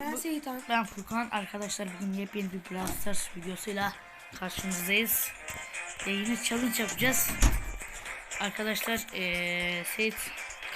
Ben Seyitan. Ben Furkan. Arkadaşlar bugün yepyeni bir Brawl Stars videosuyla karşınızdayız. Ee, yine challenge yapacağız. Arkadaşlar ee, Seyit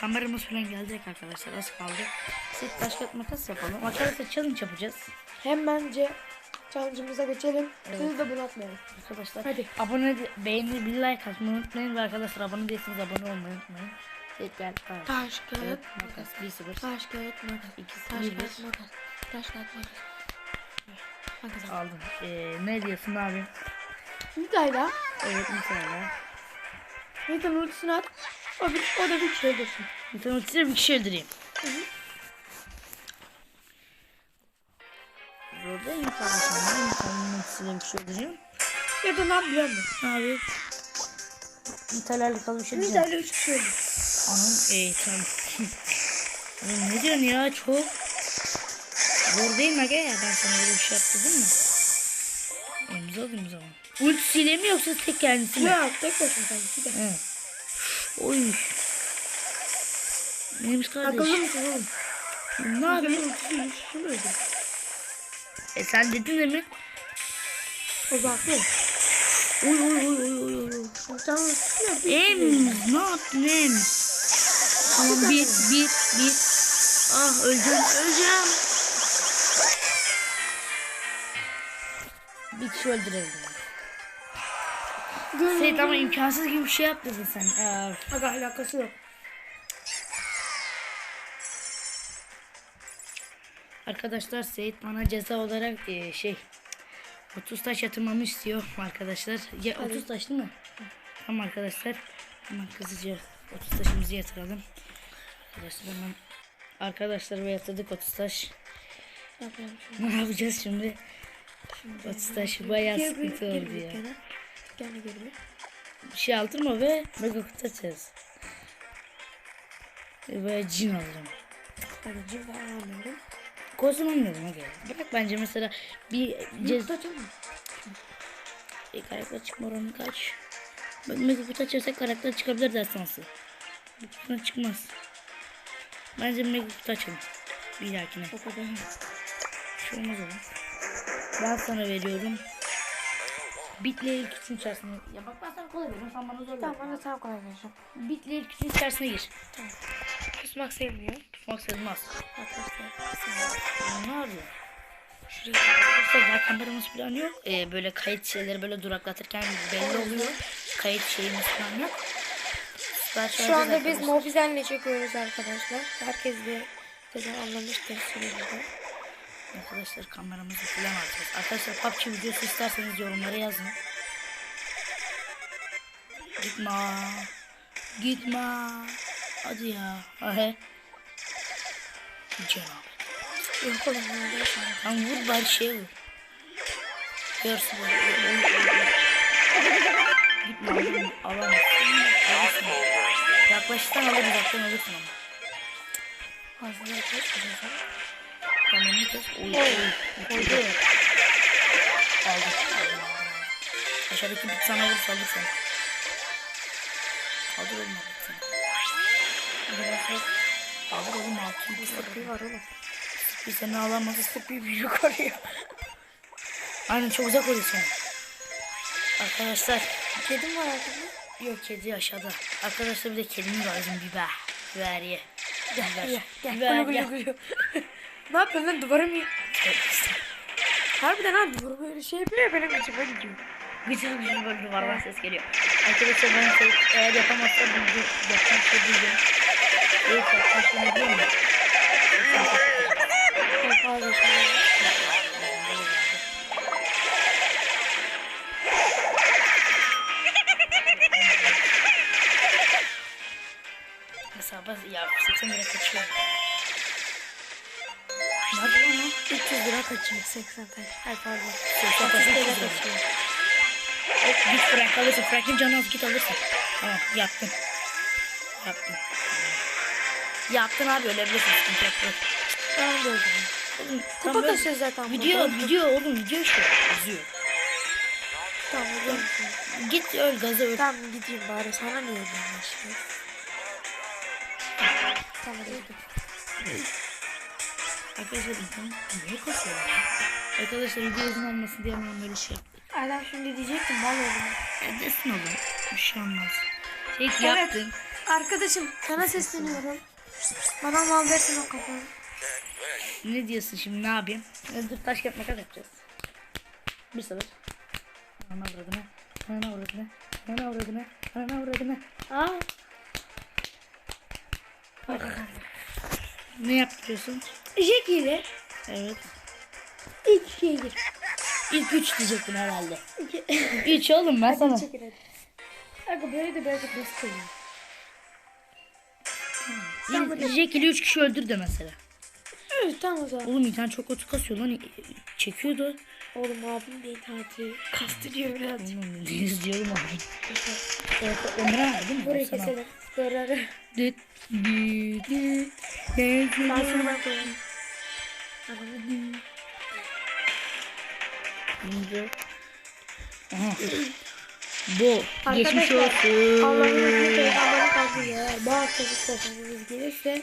kameramız falan gelecek arkadaşlar az kaldı. Seyit taş kağıt makas yapalım. Arkadaşlar challenge yapacağız. Hem bence challenge'ımıza geçelim. Siz de bunu atmayın. Arkadaşlar Hadi. abone beğeni bir like atmayı unutmayın ve arkadaşlar abone değilseniz abone olmayı unutmayın. Gel. Taş, Taş, kağıt, makas 1 0 taş, kağıt, makas. İkisi Taş, bir. kağıt, makas. Taş, kağıt, makas. Makas al. aldım. Ee, ne diyorsun abi? Nida'yla Evet mesela. Nida'nın ultisini at. O, bir, o da bir dursun. Bir tane ultisiyle bir kişi öldüreyim. Kardeşim. Ben bir tane ultisiyle bir kişi öldüreyim. Ya da ne yapacağım? Abi. Nitelerle şey üç kişi öldü. Anam eee tamam. Oğlum ne diyorsun ya çok. Zor değil mi aga ya ben sana böyle bir şey yaptım değil mi? Emzi alayım o zaman. Ultisiyle mi yoksa tek kendisi mi? Ya tek başına sen iki de. He. Oy. Neymiş kardeş? Akıllı mısın oğlum? Ne yapayım? E sen dedin de mi? O bakıyor. Oy oy oy oy oy Em ne yaptın em? Tamam bir bir bir. Ah öleceğim öleceğim. Bir kişi öldürebildim. Gül. Seyit ama imkansız gibi bir şey yaptın sen. Aa, Aga alakası yok. arkadaşlar Seyit bana ceza olarak e, şey 30 taş yatırmamı istiyor arkadaşlar. Ya 30 taş değil mi? Tamam arkadaşlar. Hemen hızlıca 30 taşımızı yatıralım. Arkadaşlar hemen arkadaşlar ve yatırdık 30 taş. Ne yapacağım şimdi? Yapacağız şimdi? 30 taş bayağı Gel, sıkıntı gel, oldu gel, ya. gel. Gel. Bir şey aldırma ve mega kutu açacağız. Ve cin alırım. Hadi cim falan Kostüm almıyorum hadi. Bırak bence mesela bir cez Cez mı? e, karakter çıkma oranı kaç? Bak mega kutu açarsak karakter çıkabilir destansı. Kutudan çıkmaz. Bence mega kutu açalım. Bir dahakine. O kadar. Bir şey olmaz oğlum. Ben sana veriyorum. Bitle ilk üçün içerisine. Ya bak ben sana kolay veriyorum. Sen bana zor Tamam bana sen kolay vereceğim. Bitle ilk üçün içerisine gir. Kusmak sevmiyor. Tutmak sayılmaz. Arkadaşlar. Ne yapıyor? Şuraya arkadaşlar daha kameramız falan yok. Ee, böyle kayıt şeyleri böyle duraklatırken belli oluyor. Kayıt şeyimiz falan yok. Sipariş Şu anda biz. Mobizen'le çekiyoruz arkadaşlar. Herkes de zaten anlamıştır süreci Arkadaşlar kameramızı falan alacağız. Arkadaşlar PUBG videosu isterseniz yorumlara yazın. Gitme. Gitme. Hadi ya. Ahe. Cenab. Yok oğlum nerede sen? Lan vur bari şey vur. Görsün böyle. Gitme oğlum. Alırsın. Yaklaşırsan alır uzaktan alırsın ama. Ağzına yaklaşmayacağız. Kamerayı kes. Oy oy. Oldu. Aldım. Aşağıdaki bit sana vursa alırsan. Aldır oğlum alırsan. Biraz da Aldır oğlum altın. bir sıkıntı var oğlum. Bir seni alamaz. Bir büyük oraya. Aynen çok uzak oluyor sana. Arkadaşlar. Kedim var arkada. Yok kedi aşağıda. Arkadaşlar bir de kedimiz bizim biber. Biber ye. Gel gel gel. Biber gel. gülü gülü. Ne yapıyorsun lan duvara mı? Harbiden ha duvar böyle şey yapıyor ya benim içime gidiyor. Güzel güzel böyle duvardan ses geliyor. Arkadaşlar ben şey, eğer yapamazsa bilgi yapacağım şey şey kardeşim. Hesaba ya 80 lira kaçıyor. Ne yapıyor lan? 300 lira kaçıyor 80 tane. Ay pardon. 80 30 lira kaçıyor. git Frank alırsın. Frank'in canı az git alırsın. Tamam yaptın. Yaptın. Yaptın abi ölebilirsin sıkıntı yok. Ben de öldüm. Oğlum, Kupa tam öyle- kasıyor zaten. Video burada. video oğlum video işte. Yazıyor. Tamam öldüm. Git öl gazı öl. Tamam gideyim bari sana niye öldüm ben şimdi? Tamam öldüm. Arkadaşlar internet niye kasıyor ya? Arkadaşlar video uzun olmasın diye ben böyle şey yaptım. Adam şimdi diyecektim mal oldum. E, desin oğlum. Bir şey olmaz. Şey Evet. yaptın. Arkadaşım sana sesleniyorum. Bana mal versin o kafanı. Ne diyorsun şimdi ne yapayım? Dur taş makas yapacağız. Bir sefer. Ana avradına. Ana avradına. Ana avradına. Ana avradına. Aa. Ne yapıyorsun? Jack ile Evet. ilk şeye gir. İlk üç diyecektin herhalde. İki. Üç oğlum ben sana. Hadi. Böyle de birazcık basit oluyor. Jack ile üç kişi öldür de mesela. Evet tamam o zaman. Oğlum internet çok kötü kasıyor lan. Çekiyordu. Oğlum abim de interneti kastırıyor birazcık. Oğlum izliyorum abi. Evet, var değil mi? Burayı Sana. keselim. Böyle. Düt, düt, düt. Ben. Adamı Şimdi- Aha. Bu. Geçmiş olsun. Allah'ın izniyle Allah'ın kabrıyla bu sohbetimiz gelirse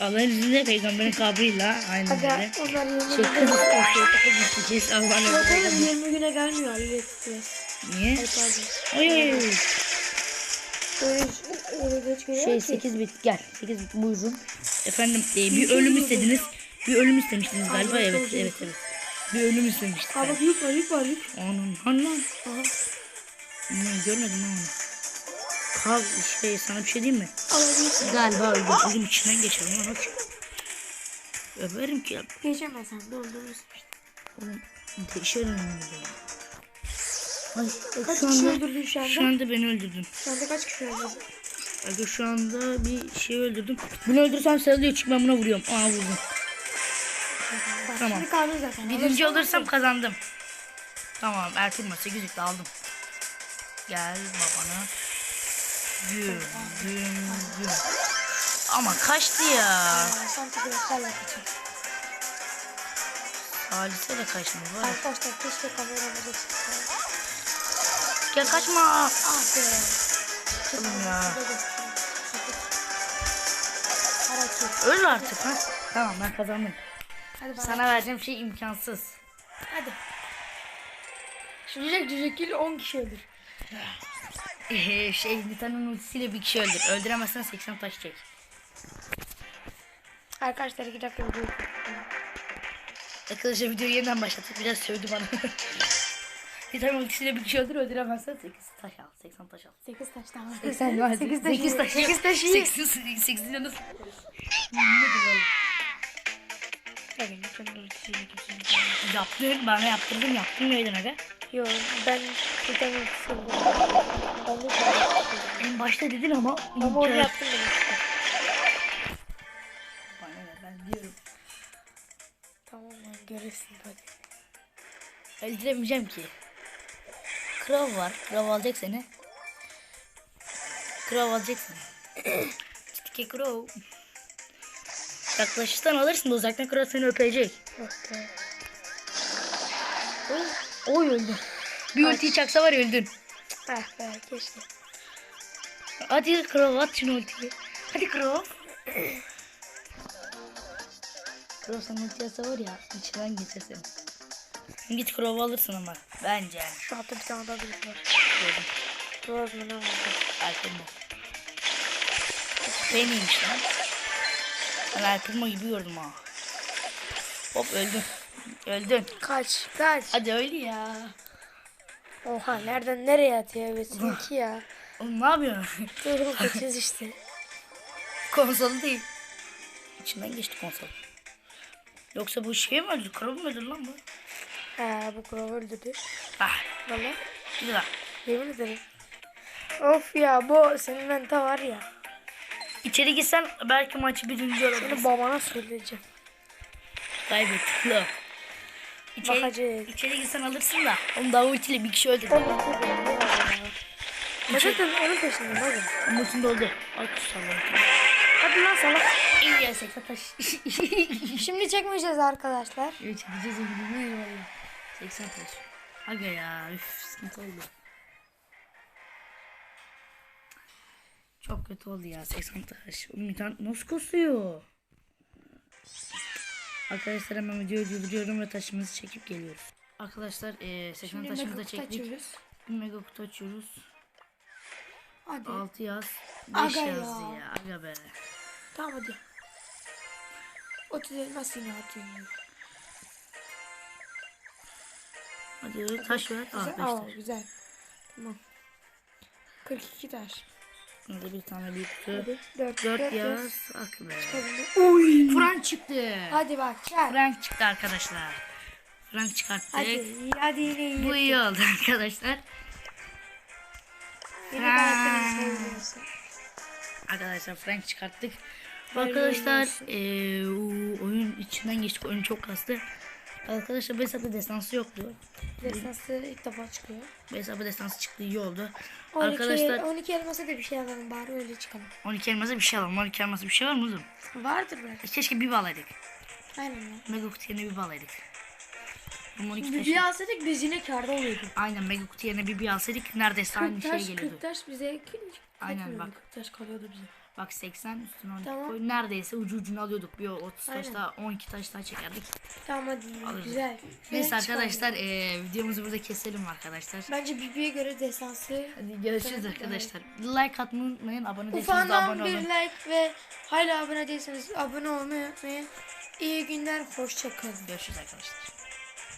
Allah'ın izniyle peygamberin kabrıyla aynı öyle. onlar 20 güne kız ortaya gideceğiz Allah'ın Yok izniyle. oğlum 20 güne gelmiyor halletti. Niye? Ay geç geliyor Şey ki. 8 bit gel 8 bit buyurun. Efendim e, bir ölüm istediniz. Bir ölüm istemiştiniz galiba Allah evet evet evet. Bir ölüm istemiştik. Aa bak yük var yük var yük. Onun lan. Hmm, görmedim lan onu. Kav şey sana bir şey diyeyim mi? Alabilirsin. Galiba öldüm. Elim içinden geçelim lan okey. Öperim ki. Geçemezsen doldurursun işte. Oğlum değişelim onu. Ay Kaç şu kişi anda, öldürdün şu anda? şu anda beni öldürdün. Şu anda kaç kişi öldürdün? Aga şu anda bir şey öldürdüm. Bunu öldürsem sayılıyor çünkü ben buna vuruyorum. Aa vurdum. Bak, Tamam. Zaten. Birinci olursam kazandım. Tamam Ertuğrul maçı güzel aldım. Gel babana. Güm güm güm. Ama kaçtı ya. Aa, Santigraflarla kaçın. Salise de kaçtı var. Arkadaşlar keşke kameramıza çıksa. Gel kaçma. Ah be. Oğlum ya. Öl artık ha. Tamam ben kazandım. Hadi bana. Sana vereceğim şey imkansız. Hadi. Şimdi ile 10 kişi öldür. Ee, şey Nita'nın ultisiyle bir kişi öldür. Öldüremezsen 80 taş çek. Arkadaşlar 2 dakika video. Arkadaşlar videoyu yeniden başlattık. Biraz sövdü bana. Nita'nın ultisiyle bir kişi öldür. Öldüremezsen 8 taş al. 80 taş al. 8 taş tamam. 80 var. 8 taş. 8 taş. 8 taş. 8 8 nasıl? Yaptın. Bana yaptırdın. Yaptın mıydın aga? Yo ben de ultisi öldürdüm. En başta dedin ama. Ama onu yaptım ben işte. Bana ne, ben diyorum. Tamam lan göresin hadi. Öldüremeyeceğim ki. Krav var. Krav alacak seni. Krav alacak seni. Çitike krav. Yaklaşırsan alırsın da uzaktan krav seni öpecek. Yok be. Oy, öldün. Bir ultiyi çaksa var ya öldün. Ah be keşke. Hadi krav at şunu ultiyi. Hadi krav. krav sana ulti atsa var ya içinden geçer seni. Git krav alırsın ama. Bence. Şu hafta bir tane daha birisi var. Rose mu ne oldu? Alpermo. Beniymiş lan. Ben Alpermo gibi gördüm ha. Hop öldüm. Öldüm. Kaç kaç. Hadi öyle ya. Oha nereden nereye atıyor besin ki ya. Oğlum ne yapıyorsun? Dur kaçacağız işte. Konsol değil. İçinden geçti konsol. Yoksa bu şey mi öldü? Kral mı öldü lan bu? Ha bu kuralı öldürdü. Ah. Valla Bir daha. yemin ederim. Of ya bu senin menta var ya. İçeri gitsen belki maçı birinci Bunu olabilirsin. babana söyleyeceğim. Kaybettik. İçeri, Bakacağız. içeri gitsen alırsın da. Oğlum daha ultiyle bir kişi öldürdü. Oğlum bu ne var ya? Ya zaten onun peşindeyim hadi. Ama şimdi oldu. Ay salak. Hadi lan salak. İyi ya 80 taş. Şimdi çekmeyeceğiz arkadaşlar. Evet gideceğiz evine eyvallah. 80 taş. Aga ya üf sıkıntı oldu. Çok kötü oldu ya 80 taş. Oğlum internet nasıl kasıyor? Arkadaşlar hemen videoyu durduruyorum ve taşımızı çekip geliyoruz. Arkadaşlar eee 80 Şimdi taşımızı da çektik. açıyoruz. Bir mega kutu açıyoruz. Hadi. 6 yaz. 5 Aga yazdı ya. ya. Aga be. Tamam hadi. 30 elmas yine atıyorum. Hadi taş ver. Ah 5 Güzel. Aa, taş. güzel. Tamam. 42 taş. Burada bir tane büyük kutu. Hadi. 4 4 yaz. Ak be. Oy. Frank çıktı. Hadi bak çak. Frank çıktı arkadaşlar. Frank çıkarttık. Hadi. Hadi yine iyi. Bu iyi oldu arkadaşlar. Karakterin sevgilisi. Arkadaşlar Frank çıkarttık. Arkadaşlar o oyun içinden geçtik. Oyun çok kastı. Arkadaşlar bu hesapta destansı yoktu. Destansı ilk defa çıkıyor. Bu hesapta destansı çıktı iyi oldu. 12, Arkadaşlar 12 elmasa da bir şey alalım bari öyle çıkalım. 12 elmasa bir şey alalım. 12 elmasa bir şey var mı oğlum? Vardır belki. E, Keşke bir bağlaydık. Aynen ya. Mega kutu yerine bir bağlaydık. Ama 12 Bir, bir alsaydık biz yine karda oluyorduk. Aynen mega kutu yerine bir bir alsaydık neredeyse aynı 40 şey geliyordu. 40 taş bize Aynen bak. 40 taş kalıyordu bize. Bak 80 üstüne 12 Tamam. koy. Neredeyse ucu ucuna alıyorduk. Bir 30 taş Aynen. daha 12 taş daha çekerdik. Tamam hadi Alırız. güzel. Neyse Şöyle arkadaşlar eee, videomuzu burada keselim arkadaşlar. Bence Bibi'ye göre destansı. Hadi görüşürüz Evet, arkadaşlar. Like atmayı unutmayın. Abone değilseniz de abone bir olun. like ve hala abone değilseniz abone olmayı unutmayın. İyi günler, hoşça kalın. Görüşürüz arkadaşlar.